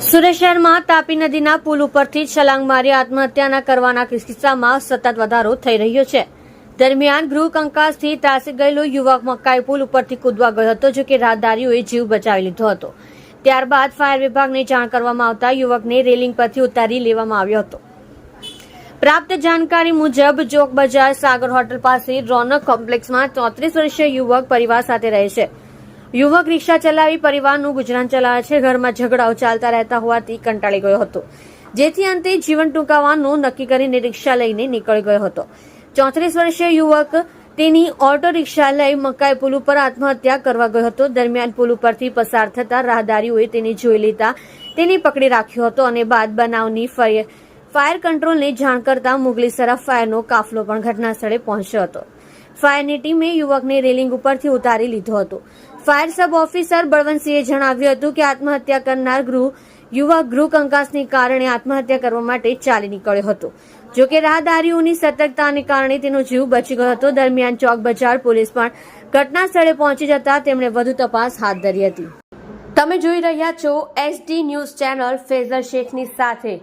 સુરત શહેરમાં તાપી નદીના પુલ ઉપરથી છલાંગ મારી આત્મહત્યાના કરવાના કિસ્સામાં સતત વધારો થઈ રહ્યો છે. દરમિયાન ગૃહ કંકાસથી ત્રાસી ગયેલો યુવક મકાઈ પુલ ઉપરથી કૂદવા ગયો હતો જો કે રાહદારીઓએ જીવ બચાવી લીધો હતો. ત્યારબાદ ફાયર વિભાગને જાણ કરવામાં આવતા યુવકને રેલિંગ પરથી ઉતારી લેવામાં આવ્યો હતો. પ્રાપ્ત જાણકારી મુજબ જોક બજાર સાગર હોટલ પાસે રોનક કોમ્પ્લેક્સમાં ચોત્રીસ વર્ષીય યુવક પરિવાર સાથે રહે છે. યુવક રિક્ષા ચલાવી પરિવારનું ગુજરાન ચલાવે છે. ઘરમાં ઝઘડાઓ ચાલતા રહેતા હોવાથી કંટાળી ગયો હતો. જેથી અંતે જીવન ટૂંકાવવાનું નક્કી કરીને રિક્ષા લઈને નીકળી ગયો હતો. ચોત્રીસ વર્ષીય યુવક તેની ઓટો રિક્ષા લઈ મકાઈ પુલ ઉપર આત્મહત્યા કરવા ગયો હતો. દરમિયાન પુલ ઉપરથી પસાર થતા રાહદારીઓએ તેને જોઈ લેતા તેને પકડી રાખ્યો હતો અને બાદ બનાવની ફાયર કંટ્રોલને જાણ કરતા મુગલીસરા ફાયરનો કાફલો પણ ઘટના સ્થળે પહોંચ્યો હતો. ફાયરની ટીમે યુવકને રેલિંગ ઉપરથી ઉતારી લીધો હતો. ફાયર સબ ઓફિસર બળવંતસિંહે જણાવ્યું હતું કે આત્મહત્યા કરનાર ગૃહ, યુવક ગૃહ કંકાસને કારણે આત્મહત્યા કરવા માટે ચાલી નીકળ્યો હતો. જો કે રાહદારીઓની સતર્કતાને કારણે તેનો જીવ બચી ગયો હતો. દરમિયાન ચોક બજાર પોલીસ પણ ઘટના સ્થળે પહોંચી જતા તેમણે વધુ તપાસ હાથ ધરી હતી. તમે જોઈ રહ્યા છો S D news channel Faizar શેખની સાથે.